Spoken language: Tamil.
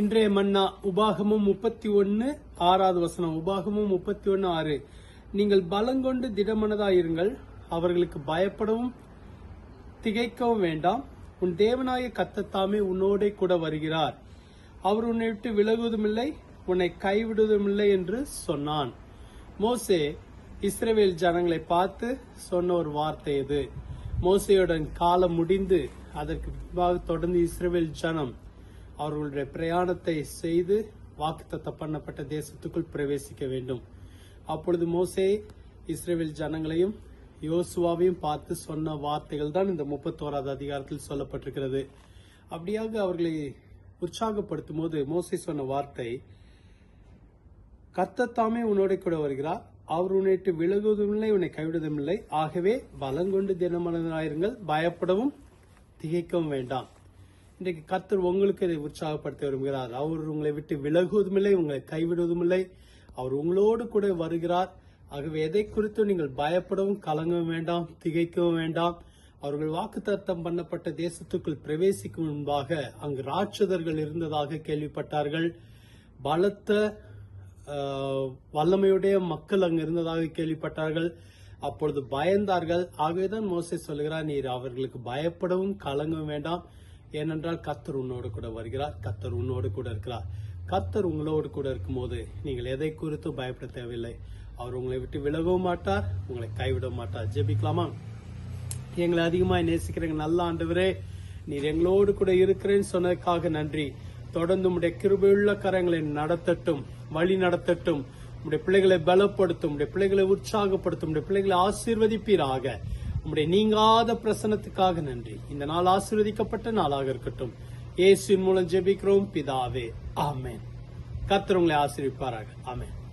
இன்றைய மன்னா உபாகமும் முப்பத்தி ஒன்னு ஆறாவது வசனம். உபாகமும் முப்பத்தி ஒன்னு ஆறு. நீங்கள் பலங்கொண்டு திடமனதாயிருங்கள். அவர்களுக்கு பயப்படவும் திகைக்கவும் வேண்டாம். உன் தேவனாய கத்தத்தாமே உன்னோடே கூட வருகிறார். அவர் உன்னை விட்டு விலகுவதுமில்லை உன்னை கைவிடுவதுமில்லை என்று சொன்னான். மோசே இஸ்ரேவேல் ஜனங்களை பார்த்து சொன்ன ஒரு வார்த்தை இது. மோசையுடன் காலம் முடிந்து அதற்கு பின்பாக தொடர்ந்து இஸ்ரேவேல் ஜனம் அவர்களுடைய பிரயாணத்தை செய்து வாக்குத்தத்த பண்ணப்பட்ட தேசத்துக்குள் பிரவேசிக்க வேண்டும். அப்பொழுது மோசே இஸ்ரேல் ஜனங்களையும் யோசுவாவையும் பார்த்து சொன்ன வார்த்தைகள் தான் இந்த முப்பத்தோராவது அதிகாரத்தில் சொல்லப்பட்டிருக்கிறது. அப்படியாக அவர்களை உற்சாகப்படுத்தும் போது மோசை சொன்ன வார்த்தை கத்தத்தாமே உன்னோட கூட வருகிறார். அவர் உன்னை விலகுவதும் இல்லை உன்னை கைவிடுவதும் இல்லை. ஆகவே பலங்கொண்டு தினமனதாயிருங்கள் பயப்படவும் திகைக்கவும் வேண்டாம். இன்றைக்கு கர்த்தர் உங்களுக்கு இதை உற்சாகப்படுத்த விரும்புகிறார். அவர் உங்களை விட்டு விலகுவதும் இல்லை உங்களை கைவிடுவதும் இல்லை அவர் உங்களோடு கூட வருகிறார். ஆகவே எதை குறித்து நீங்கள் பயப்படவும் கலங்கவும் வேண்டாம் திகைக்கவும் வேண்டாம். அவர்கள் வாக்குத்தத்தம் பண்ணப்பட்ட தேசத்துக்குள் பிரவேசிக்கும் முன்பாக அங்கு ராட்சதர்கள் இருந்ததாக கேள்விப்பட்டார்கள். பலத்த வல்லமையுடைய மக்கள் அங்கு இருந்ததாக கேள்விப்பட்டார்கள். அப்பொழுது பயந்தார்கள். ஆகவேதான் மோசை சொல்கிறார் நீர் அவர்களுக்கு பயப்படவும் கலங்கவும் வேண்டாம். ஏனென்றால் கத்தர் உன்னோடு கூட வருகிறார் கத்தர் உன்னோடு கூட இருக்கிறார். கத்தர் உங்களோடு கூட இருக்கும்போது நீங்கள் எதை குறித்து பயப்பட தேவையில்லை. அவர் உங்களை விட்டு விலகவும் மாட்டார் உங்களை கைவிட மாட்டார். ஜெபிக்கலாமா? எங்களை அதிகமாக நேசிக்கிறீங்க நல்ல ஆண்டவரே. நீர் எங்களோடு கூட இருக்கிறேன்னு சொன்னதுக்காக நன்றி. தொடர்ந்து உடைய கிருபையுள்ள கரங்களை நடத்தட்டும் வழி நடத்தட்டும். உடைய பிள்ளைகளை பலப்படுத்தும் உடைய பிள்ளைகளை உற்சாகப்படுத்தும் உடைய பிள்ளைகளை ஆசீர்வதிப்பீராக. உம்முடைய நீங்காத பிரசனத்துக்காக நன்றி. இந்த நாள் ஆசீர்வதிக்கப்பட்ட நாளாக இருக்கட்டும். இயேசுவின் மூலம் ஜெபிக்கிறோம் பிதாவே. ஆமேன். கத்திரவங்களை உங்களை ஆமேன்.